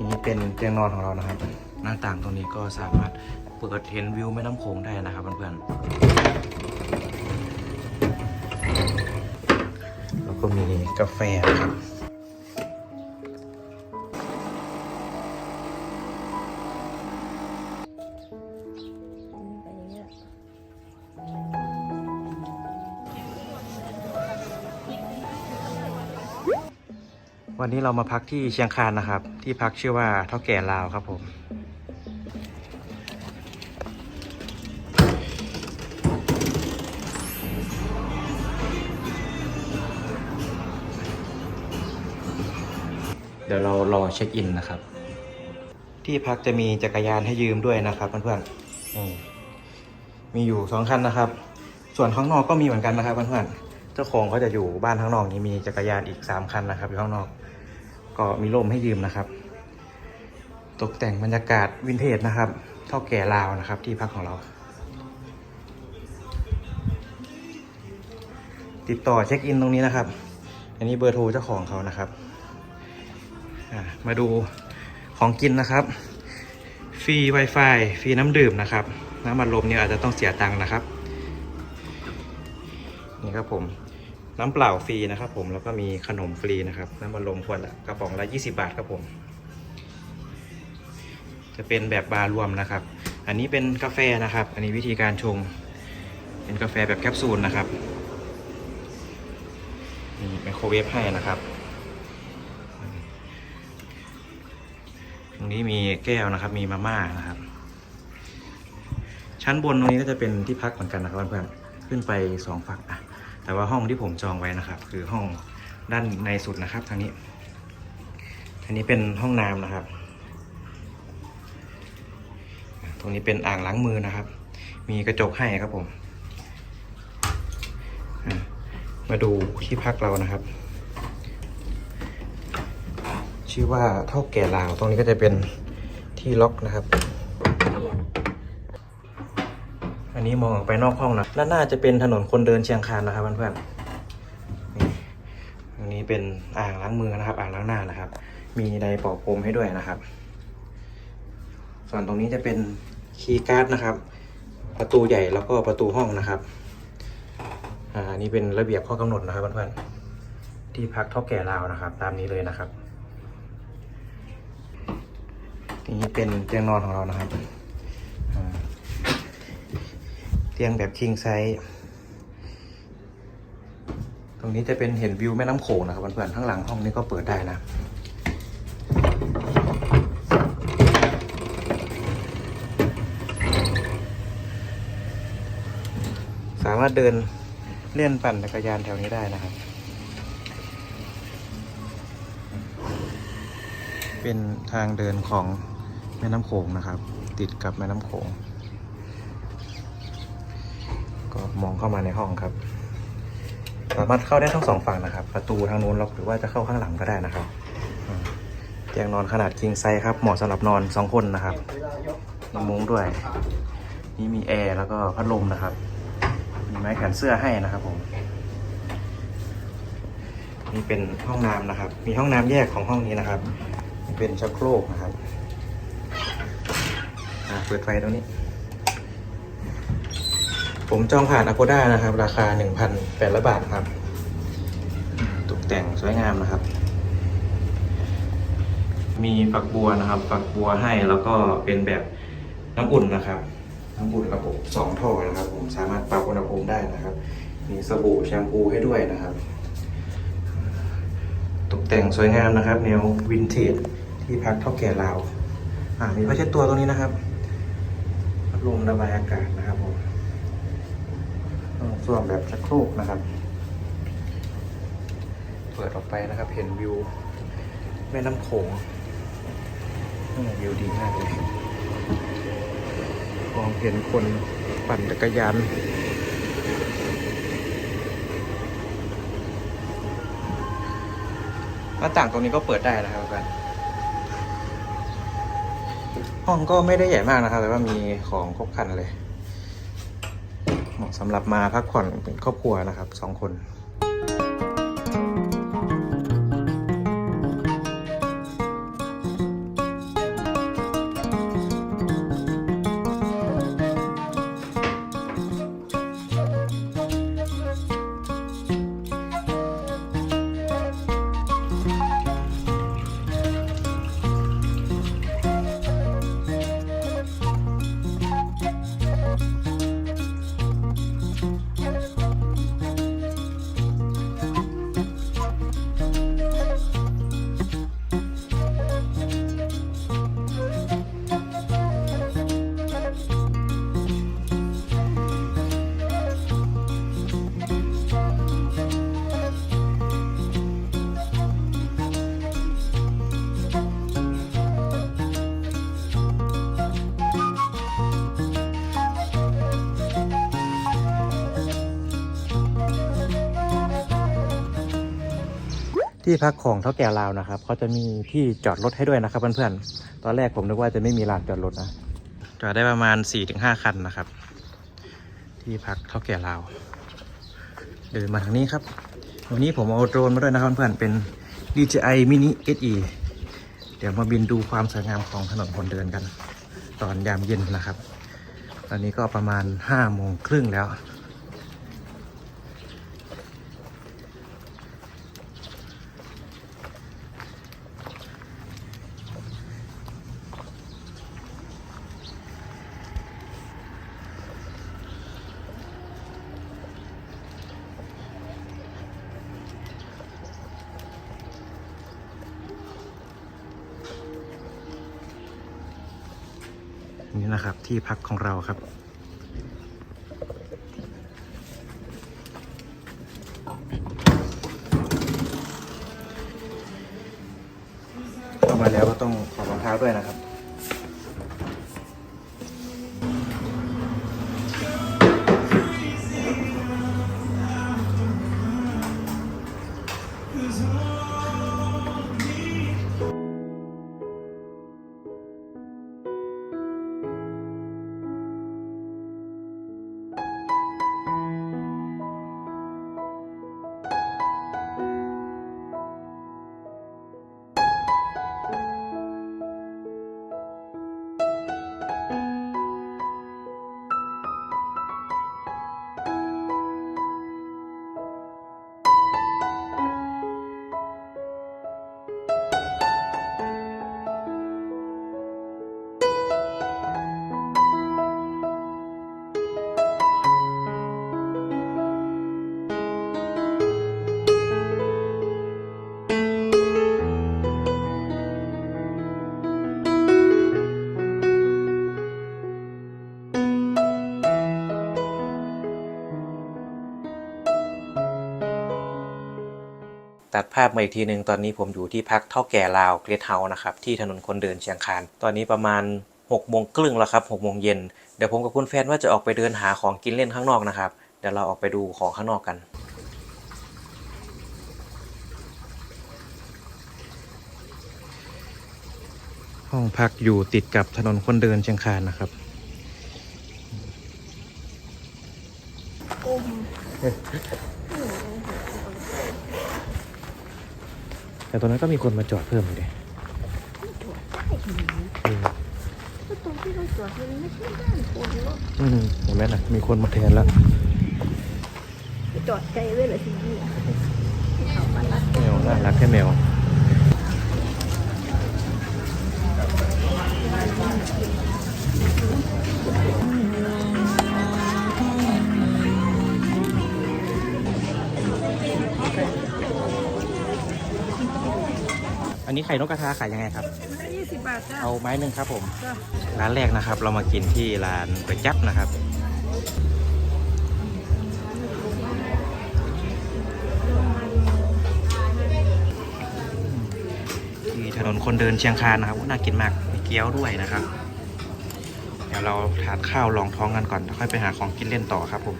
นี่เป็นเตียงนอนของเรานะครับ หน้าต่างตรงนี้ก็สามารถเปิดเห็นวิวแม่น้ำโขงได้นะครับเพื่อนๆแล้วก็มีกาแฟนะครับ นนี้เรามาพักที่เชียงคานนะครับ ที่พักชื่อว่าเท่าแก่ลาวครับผม เดี๋ยวเรารอเช็คอินนะครับ ที่พักจะมีจักรยานให้ยืมด้วยนะครับเพื่อนๆมีอยู่สองคันนะครับ ส่วนข้างนอกก็มีเหมือนกันนะครับเพื่อนๆเจ้าของเขาจะอยู่บ้านข้างนอกนี้มีจักรยานอีกสามคันนะครับอยู่ข้างนอก ก็มีร่มให้ยืมนะครับ ตกแต่งบรรยากาศวินเทจนะครับเท่าแก่ลาวนะครับ ที่พักของเรา ติดต่อเช็คอินตรงนี้นะครับ อันนี้เบอร์โทรเจ้าของเขานะครับมาดูของกินนะครับ ฟรี Wi-Fi ฟรีน้ำดื่มนะครับ น้ำมันลมเนี่ยอาจจะต้องเสียตังค์นะครับ นี่ครับผม น้ำเปล่าฟรีนะครับผมแล้วก็มีขนมฟรีนะครับน้ำมันลมขวดละกระป๋องละ 20 บาทครับผม จะเป็นแบบบาร์รวมนะครับ อันนี้เป็นกาแฟนะครับ อันนี้วิธีการชง เป็นกาแฟแบบแคปซูลนะครับมีไมโครเวฟให้นะครับตรงนี้มีแก้วนะครับ มีมาม่านะครับ ชั้นบนตรงนี้ก็จะเป็นที่พักเหมือนกันนะครับเพื่อนๆขึ้นไปสองฝั่งอะ แต่ว่าห้องที่ผมจองไว้นะครับ คือห้องด้านในสุดนะครับทางนี้อันนี้เป็นห้องน้ำนะครับ ตรงนี้เป็นอ่างล้างมือนะครับ มีกระจกให้ครับผม มาดูที่พักเรานะครับ ชื่อว่าเท่าแก่ลาว ตรงนี้ก็จะเป็นที่ล็อกนะครับ นนี้มองออกไปนอกห้องนะด้านหน้าจะเป็นถนนคนเดินเชียงคานนะครับเพื่อนๆนี่อันนี้เป็นอ่างล้างมือนะครับ อ่างล้างหน้านะครับ มีไดร์เป่าผมให้ด้วยนะครับ ส่วนตรงนี้จะเป็นคีย์การ์ดนะครับ ประตูใหญ่แล้วก็ประตูห้องนะครับอ่านนี้เป็นระเบียบข้อกำหนดนะครับเพื่อนๆที่พักท่าแก่ลาวนะครับ ตามนี้เลยนะครับนี่เป็นเตียงนอนของเรานะครับ เตียงแบบ king size ตรงนี้จะเป็นเห็นวิวแม่น้ำโขงนะครับเพื่อนๆข้างหลังห้องนี้ก็เปิดได้นะ สามารถเดินเล่นปั่นจักรยานแถวนี้ได้นะครับ เป็นทางเดินของแม่น้ำโขงนะครับ ติดกับแม่น้ำโขง ก็ มองเข้ามาในห้องครับ สามารถเข้าได้ทั้งสองฝั่งนะครับ ประตูทางนู้นล็อกหรือว่าจะเข้าข้างหลังก็ได้นะครับเตียงนอนขนาด king size ครับเหมาะสำหรับนอนสองคนนะครับมีมุ้งด้วย นี่มีแอร์แล้วก็พัดลมนะครับมีไม้แขวนเสื้อให้นะครับผมนี่เป็นห้องน้ำนะครับ มีห้องน้ำแยกของห้องนี้นะครับ เป็นชักโครกนะครับอาเปิดไฟตรงนี้ ผมจองผ่าน Agoda นะครับ ราคา 1,800 บาทครับ ตกแต่งสวยงามนะครับ มีฝักบัวนะครับ ฝักบัวให้แล้วก็เป็นแบบน้ำอุ่นนะครับ น้ำอุ่นระบบสองท่อนะครับ ผมสามารถปรับอุณหภูมิได้นะครับ มีสบู่แชมพูให้ด้วยนะครับ ตกแต่งสวยงามนะครับ แนววินเทจที่พักเท่าแก่ลาวอ่ามีผ้าเช็ดตัวตรงนี้นะครับพัดลมระบายอากาศนะครับ ส้วมแบบชักโครกนะครับ เปิดออกไปนะครับ เห็นวิว แม่น้ำโขงวิวดีมากเลยมองเห็นคนปั่นจักรยานหน้าต่างตรงนี้ก็เปิดได้นะครับกันห้องก็ไม่ได้ใหญ่มากนะครับ แต่ว่ามีของครบครันเลย เหมาะสำหรับมาพักผ่อนเป็นครอบครัวนะครับสองคน ที่พักของเท่าแก่ลาวนะครับเขาจะมีที่จอดรถให้ด้วยนะครับเพื่อนๆ ตอนแรกผมนึกว่าจะไม่มีลานจอดรถนะ จอดได้ประมาณ 4-5 คันนะครับ ที่พักเท่าแก่ลาว เดินมาทางนี้ครับ วันนี้ผมเอาโดรนมาด้วยนะครับเพื่อนๆ เป็น DJI Mini SE เดี๋ยวมาบินดูความสวยงามของถนนคนเดินกัน ตอนยามเย็นนะครับ ตอนนี้ก็ประมาณ5โมงครึ่งแล้ว ที่พักของเราครับ เข้ามาแล้วก็ต้องขอรองเท้าด้วยนะครับาพมาอีกทีหนึ่งตอนนี้ผมอยู่ที่พักเท่าแก่ลาวเกรทเฮาส์นะครับที่ถนนคนเดินเชียงคาน ตอนนี้ประมาณ6กโมงครึ่งแล้วครับหกโมงเย็นเดี๋ยวผมกับคุณแฟนว่าจะออกไปเดินหาของกินเล่นข้างนอกนะครับ เดี๋ยวเราออกไปดูของข้างนอกกันห้องพักอยู่ติดกับถนนคนเดินเชียงคานนะครับ อม แต่ตรงนั้นก็มีคนมาจอดเพิ่มเลยจอดได้ขนาดนี้ก็ตรงที่เราจอดมันไม่ใช่บ้านคนหรอกอืมเห็นไหมนะมีคนมาแทนแล้วไปจอดไกลไว้เหรอทีนี้ที่เขามาลัดแมวน่ารักแค่แมว นนี้ไข่นกกระทาขายยังไงครับยี่สิบบาทจ้าเอาไม้หนึ่งครับผม จ้าร้านแรกนะครับ เรามากินที่ร้านก๋วยจั๊บนะครับ ที่ถนนคนเดินเชียงคานนะครับน่ากินมากมีเกี๊ยวด้วยนะครับ เดี๋ยวเราทานข้าวรองท้องกันก่อนแล้วค่อยไปหาของกินเล่นต่อครับผม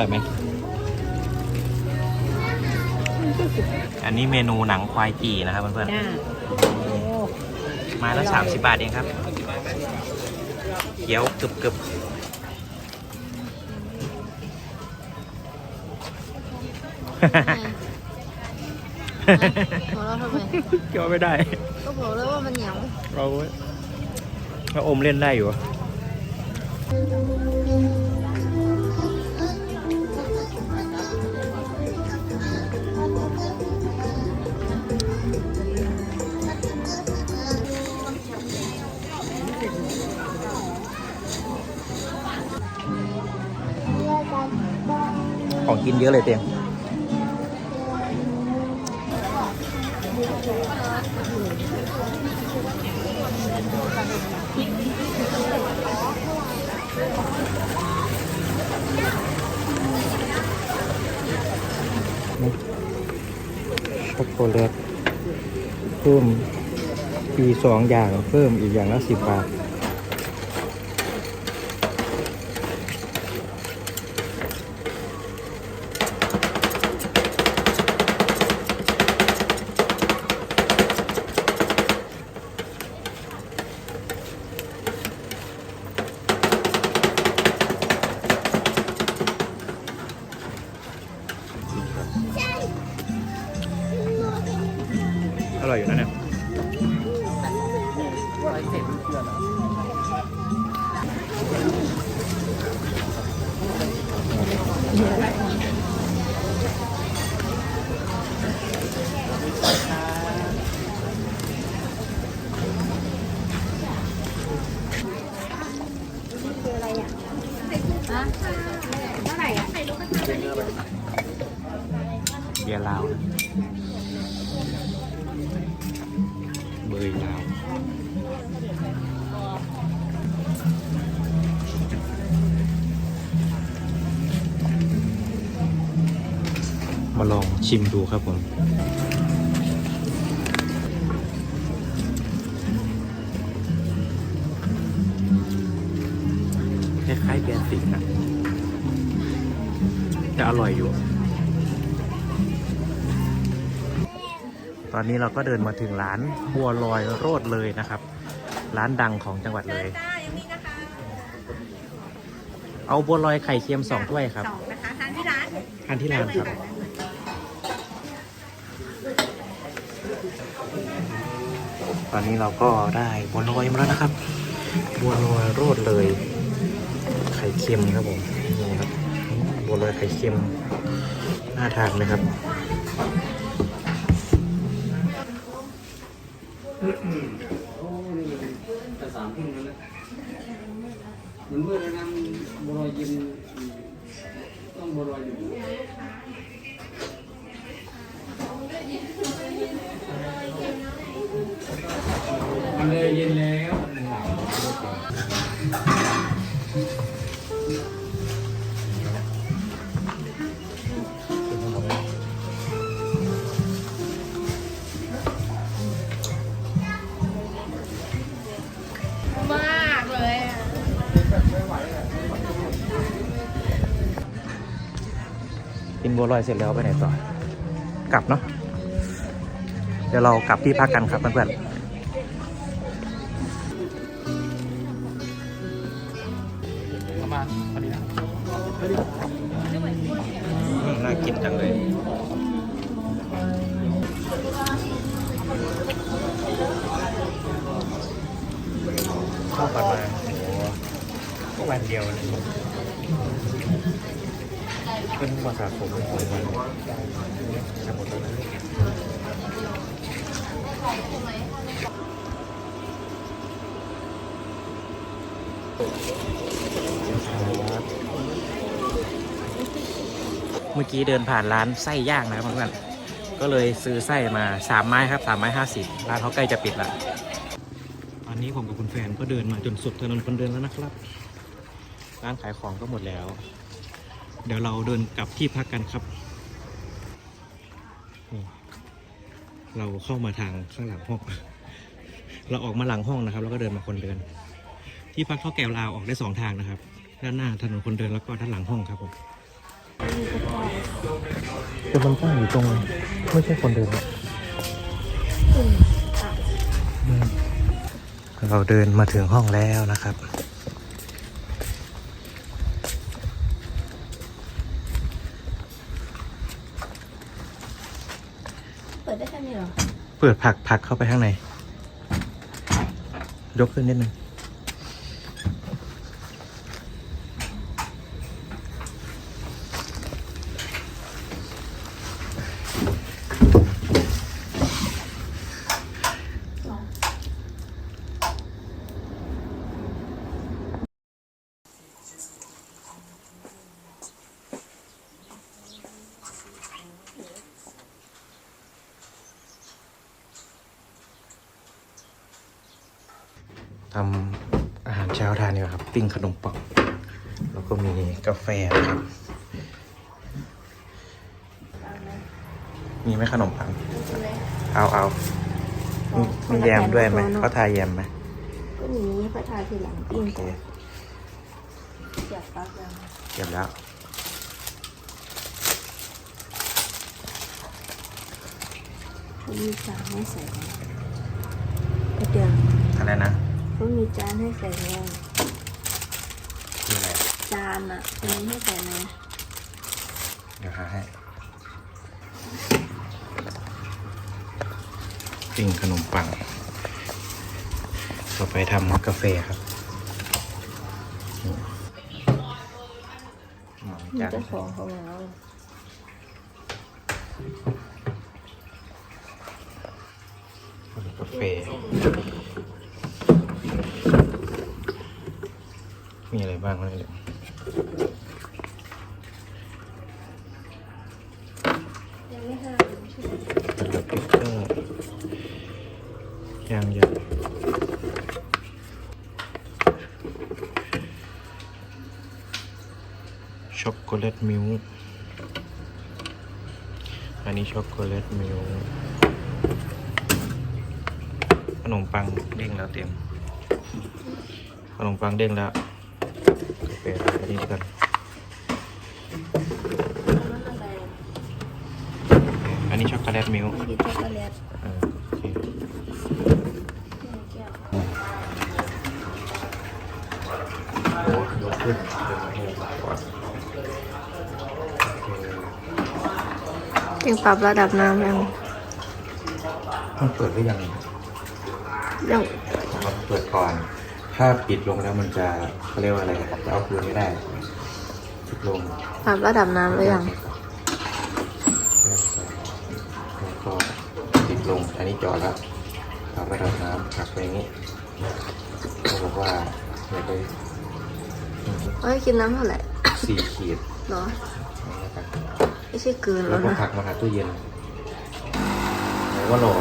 ร่อยไหม อันนี้เมนูหนังควายจีนะครับเพื่อนจ้าๆไมาละสามสิบบาทเองครับเกี๊ยวกรึบกรึบหัวเราะทำไมเกี๊ยวไม่ได้ ก็บอกแล้วว่ามันเหนียวเราเราอมเล่นได้อยู่ ของกินเยอะเลยเตียงช็อกโกแลตเพิ่มปีสองอย่างเพิ่มอีกอย่างละสิบบาท ชิมดูครับผม คล้ายๆเบียร์สิงห์นะแต่อร่อยอยู่ ตอนนี้เราก็เดินมาถึงร้านบัวลอยโรดเลยนะครับ ร้านดังของจังหวัดเลยจ้ายังมีนะคะเอาบัวลอยไข่เค็มสองถ้วยครับสองนะคะทานที่ร้านทานที่ร้านครับ ตอนนี้เราก็ได้บัวลอยมาแล้วนะครับ บัวลอยโรดเลย ไข่เค็มครับผมนี่ครับบัวลอยไข่เค็มน่าทานไหมครับแต่สามทุ่มแล้วนะมันมืดแล้วนะบัวลอยเย็น บัวลอยเสร็จแล้วไปไหนต่อ กลับเนาะ เดี๋ยวเรากลับที่พักกันครับเพื่อนๆมาพอดีนะน่ากินจังเลย เข้ากันมาโอ้โหก็วันเดียวเลย เป็นภาษาผมของมันจะหมดแล้วนะเมื่อกี้เดินผ่านร้านไส้ย่างนะครับเพื่อนๆก็เลยซื้อไส้มาสามไม้ครับสามไม้ห้าสิบร้านเขาใกล้จะปิดละตอนนี้ผมกับคุณแฟนก็เดินมาจนสุดถนนคนเดินแล้วนะครับ ร้านขายของก็หมดแล้ว เดี๋ยวเราเดินกลับที่พักกันครับนี่เราเข้ามาทางข้างหลังห้อง เราออกมาหลังห้องนะครับ แล้วก็เดินมาคนเดิน ที่พักเท่าแก่ลาวออกได้สองทางนะครับ ด้านหน้าถนนคนเดินแล้วก็ด้านหลังห้องครับผมจะมันตั้งอยู่ตรงไม่ใช่คนเดินเราเดินมาถึงห้องแล้วนะครับ เปิดได้แค่นี้เหรอ เปิดผักผักเข้าไปข้างใน ยกขึ้นนิดนึง ทำอาหารเช้าทานดีกว่าครับ ปิ้งขนมปังแล้วก็มีกาแฟนะครับ มีไหมขนมปัง เอาเอาองมีแยมด้วยไหมคนละเขาแผ่นทาแยมไหมก็มีพระทาทีหลังปิ้งตัวเสียบปลั๊กยังเก็บแล้วเขามีจานให้ใส่ไหมก็เดี๋ยวอะไรนะ เขามีจานให้ใส่ไหมคืออะไรจานอะมีให้ใส่ไหมเดี๋ยวหาให้ปิ้งขนมปัง ต่อไปทำกาแฟครับนี่หมอมีจานเจ้าของเขาแล้ว กาแฟ มีอะไร บ้างวะเนี่ยยังไม่ห้าใช่ไหมสติ๊กเกอร์ยังยังช็อกโกแลตมิลค์อันนี้ช็อกโกแลตมิลค์ขนมปังเด้งแล้วเต็มขนมปังเด้งแล้ว กาแฟอันนี้กันแล้วมันอะไรอันนี้ช็อกโกแลตมิลค์มีช็อกโกแลตเออโอเคแก้วโอ้ยกขึ้นเดี๋ยวมาให้ก่อนจึงปรับระดับน้ำยังมันเปิดหรือยังยัง มันเปิดก่อน ถ้าปิดลงแล้วมันจะเขาเรียกว่าอะไรจะเอาคืนไม่ได้ปิดลงปรับระดับน้ำหรือยังแล้วก็ปิดลงอันนี้จอดแล้วเอาไประดับน้ำหักไปอย่างนี้เขาบอกว่าอย่าไปเอ้ยกินน้ำเท่าไหร่สี่ขีดเหรอแล้วกันไม่ใช่เกินแล้แล้ววก็นะ ผักมาหาตู้เย็นไหนว่ารอ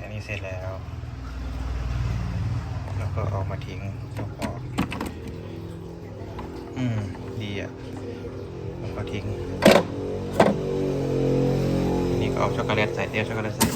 อันนี้เสร็จแล้ว แล้วก็เอามาทิ้งแล้วก็อืม ดีอะ แล้วก็ทิ้ง อันนี้ก็เอาช็อกโกแลตใส่เดียวช็อกโกแลตใส่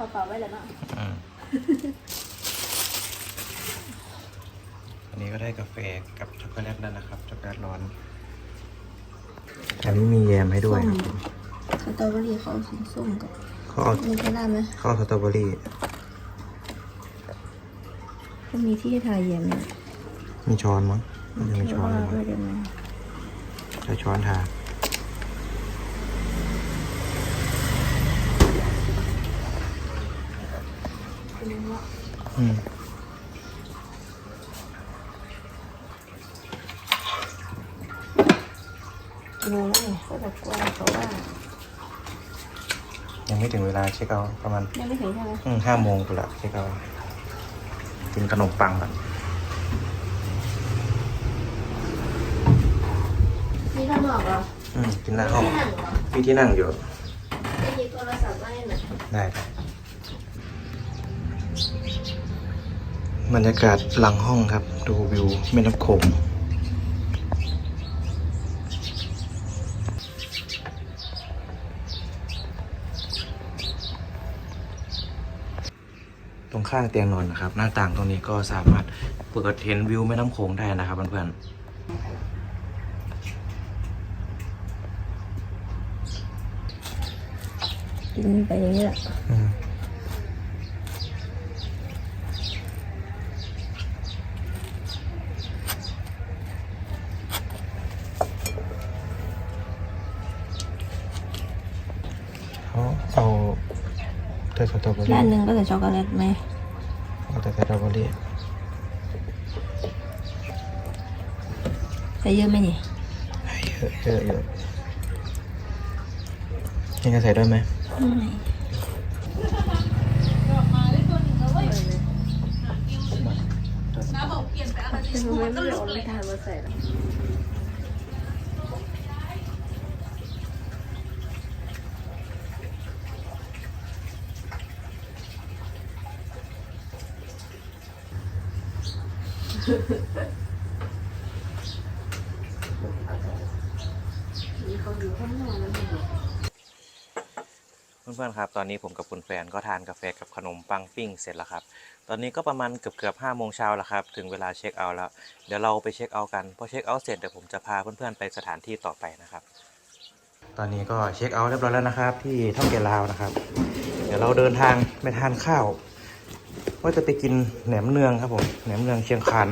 เท่าที่เขาเป่าไว้แล้วเนาะอืมอันนี้ก็ได้กาแฟกับช็อกโกแลตแล้วนะครับช็อกโกแลตร้อนอันนี้มีแยมให้ด้วยครับสตรอเบอรี่เขาสีส้มกับเขาเอามีใช้ได้ไหมเขาเอาสตรอเบอรี่ก็มีที่ทาเย็นเนี่ยมีช้อนมั้งมันจะมีช้อนว่ามั้ด้วยงใช้ช้อนทา อืมรู้แล้วไงก็แบบกลัวเขาว่ายังไม่ถึงเวลาเช็คเอาท์ประมาณยังไม่ถึงใช่ไหมอืมห้าโมงกูละเช็คเอาท์กินขนมปังก่อนนี่ข้างนอกเหรออืมกินหน้าห้องไม่นั่งเหรอพี่ที่นั่งอยู่ได้ยินโทรศัพท์ไว้หน่อยได้ได้บ บรรยากาศหลังห้องครับ ดูวิวแม่น้ำโขงตรงข้างเตียงนอนนะครับ หน้าต่างตรงนี้ก็สามารถเปิดเห็นวิวแม่น้ำโขงได้นะครับเพื่อนๆกินไปอย่างนี้แหละ แต่สตรอเบอรี่ด้านหนึ่งก็ใส่ช็อกโกแลตไหมเอาแต่สตรอเบอรี่ใส่เยอะไหมนี่เยอะเยอะเยอะนี่จะใส่ด้วยไหมไม่ทำไมไม่ได้เอาไม่ทานมาใส่หรอ เพื่อนๆครับ ตอนนี้ผมกับคุณแฟนก็ทานกาแฟกับขนมปังปิ้งเสร็จแล้วครับ ตอนนี้ก็ประมาณเกือบเกือบห้าโมงเช้าแล้วครับ ถึงเวลาเช็คเอาท์แล้ว เดี๋ยวเราไปเช็คเอาท์กัน พอเช็คเอาท์เสร็จเดี๋ยวผมจะพาเพื่อนๆไปสถานที่ต่อไปนะครับ ตอนนี้ก็เช็คเอาท์เรียบร้อยแล้วนะครับ ที่ท่องเกลาวนะครับ เดี๋ยวเราเดินทางไปทานข้าว ว่าจะไปกินแหนมเนืองครับผมแหนมเนืองเชียงคาน